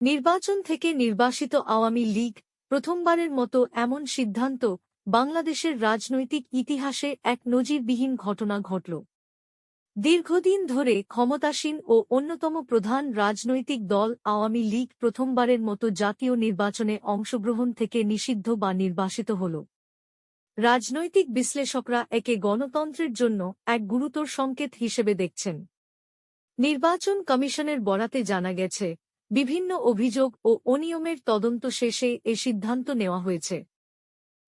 নির্বাচন থেকে নির্বাসিত আওয়ামী লীগ প্রথমবারের মতো এমন সিদ্ধান্ত বাংলাদেশের রাজনৈতিক ইতিহাসে এক নজিরবিহীন ঘটনা ঘটল। দীর্ঘদিন ধরে ক্ষমতাসীন ও অন্যতম প্রধান রাজনৈতিক দল আওয়ামী লীগ প্রথমবারের মতো জাতীয় নির্বাচনে অংশগ্রহণ থেকে নিষিদ্ধ বা নির্বাসিত হল। রাজনৈতিক বিশ্লেষকরা একে গণতন্ত্রের জন্য এক গুরুতর সংকেত হিসেবে দেখছেন। নির্বাচন কমিশনের বরাতে জানা গেছে বিভিন্ন অভিযোগ ও অনিয়মের তদন্ত শেষে এ সিদ্ধান্ত নেওয়া হয়েছে।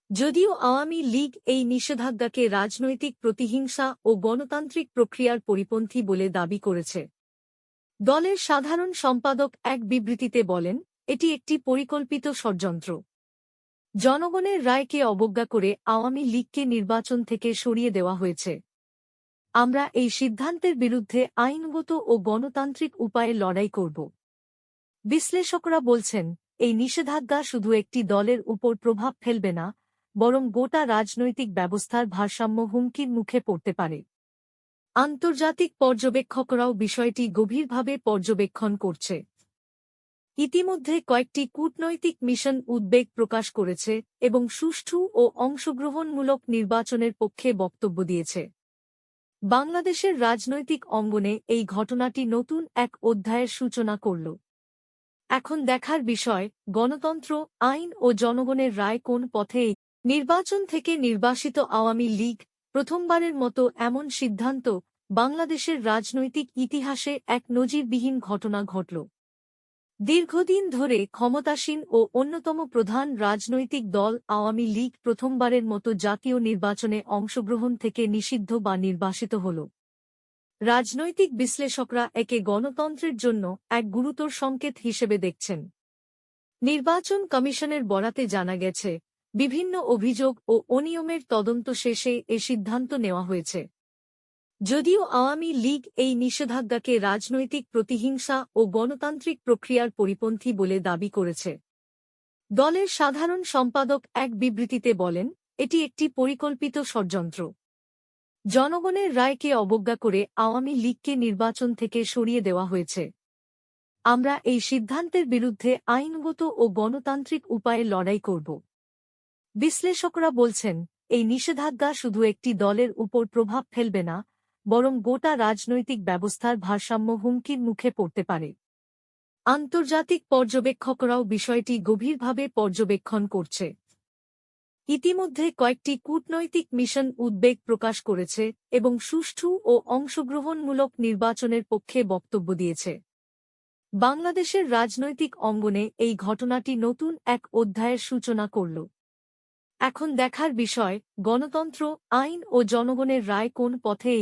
যদিও আওয়ামী লীগ এই নিষেধাজ্ঞাকে রাজনৈতিক প্রতিহিংসা ও গণতান্ত্রিক প্রক্রিয়ার পরিপন্থী বলে দাবি করেছে। দলের সাধারণ সম্পাদক এক বিবৃতিতে বলেন, এটি একটি পরিকল্পিত ষড়যন্ত্র। জনগণের রায়কে অবজ্ঞা করে আওয়ামী লীগকে নির্বাচন থেকে সরিয়ে দেওয়া হয়েছে। আমরা এই সিদ্ধান্তের বিরুদ্ধে আইনগত ও গণতান্ত্রিক উপায়ে লড়াই করব। বিশ্লেষকরা বলছেন, এই নিষেধাজ্ঞা শুধু একটি দলের উপর প্রভাব ফেলবে না, বরং গোটা রাজনৈতিক ব্যবস্থার ভারসাম্য হুমকির মুখে পড়তে পারে। আন্তর্জাতিক পর্যবেক্ষকরাও বিষয়টি গভীরভাবে পর্যবেক্ষণ করছে। ইতিমধ্যে কয়েকটি কূটনৈতিক মিশন উদ্বেগ প্রকাশ করেছে এবং সুষ্ঠু ও অংশগ্রহণমূলক নির্বাচনের পক্ষে বক্তব্য দিয়েছে। বাংলাদেশের রাজনৈতিক অঙ্গনে এই ঘটনাটি নতুন এক অধ্যায়ের সূচনা করল। এখন দেখার বিষয়, গণতন্ত্র, আইন ও জনগণের রায় কোন পথে নির্বাচন থেকে নির্বাসিত আওয়ামী লীগ, প্রথমবারের মতো এমন সিদ্ধান্ত, বাংলাদেশের রাজনৈতিক ইতিহাসে এক নজিরবিহীন ঘটনা ঘটল। দীর্ঘদিন ধরে ক্ষমতাসীন ও অন্যতম প্রধান রাজনৈতিক দল আওয়ামী লীগ প্রথমবারের মতো জাতীয় নির্বাচনে অংশগ্রহণ থেকে নিষিদ্ধ বা নির্বাসিত হল। রাজনৈতিক বিশ্লেষকরা একে গণতন্ত্রের জন্য এক গুরুতর সংকেত হিসেবে দেখছেন। নির্বাচন কমিশনের বরাতে জানা গেছে, বিভিন্ন অভিযোগ ও অনিয়মের তদন্ত শেষে এ সিদ্ধান্ত নেওয়া হয়েছে। যদিও আওয়ামী লীগ এই নিষেধাজ্ঞাকে রাজনৈতিক প্রতিহিংসা ও গণতান্ত্রিক প্রক্রিয়ার পরিপন্থী বলে দাবি করেছে। দলের সাধারণ সম্পাদক এক বিবৃতিতে বলেন, এটি একটি পরিকল্পিত ষড়যন্ত্র। জনগণের রায়কে অবজ্ঞা করে আওয়ামী লীগকে নির্বাচন থেকে সরিয়ে দেওয়া হয়েছে। আমরা এই সিদ্ধান্তের বিরুদ্ধে আইনগত ও গণতান্ত্রিক উপায়ে লড়াই করব। বিশ্লেষকরা বলছেন, এই নিষেধাজ্ঞা শুধু একটি দলের উপর প্রভাব ফেলবে না, বরং গোটা রাজনৈতিক ব্যবস্থার ভারসাম্য হুমকির মুখে পড়তে পারে। আন্তর্জাতিক পর্যবেক্ষকরাও বিষয়টি গভীরভাবে পর্যবেক্ষণ করছে। ইতিমধ্যে কয়েকটি কূটনৈতিক মিশন উদ্বেগ প্রকাশ করেছে এবং সুষ্ঠু ও অংশগ্রহণমূলক নির্বাচনের পক্ষে বক্তব্য দিয়েছে। বাংলাদেশের রাজনৈতিক অঙ্গনে এই ঘটনাটি নতুন এক অধ্যায়ের সূচনা করল। এখন দেখার বিষয়, গণতন্ত্র, আইন ও জনগণের রায় কোন পথে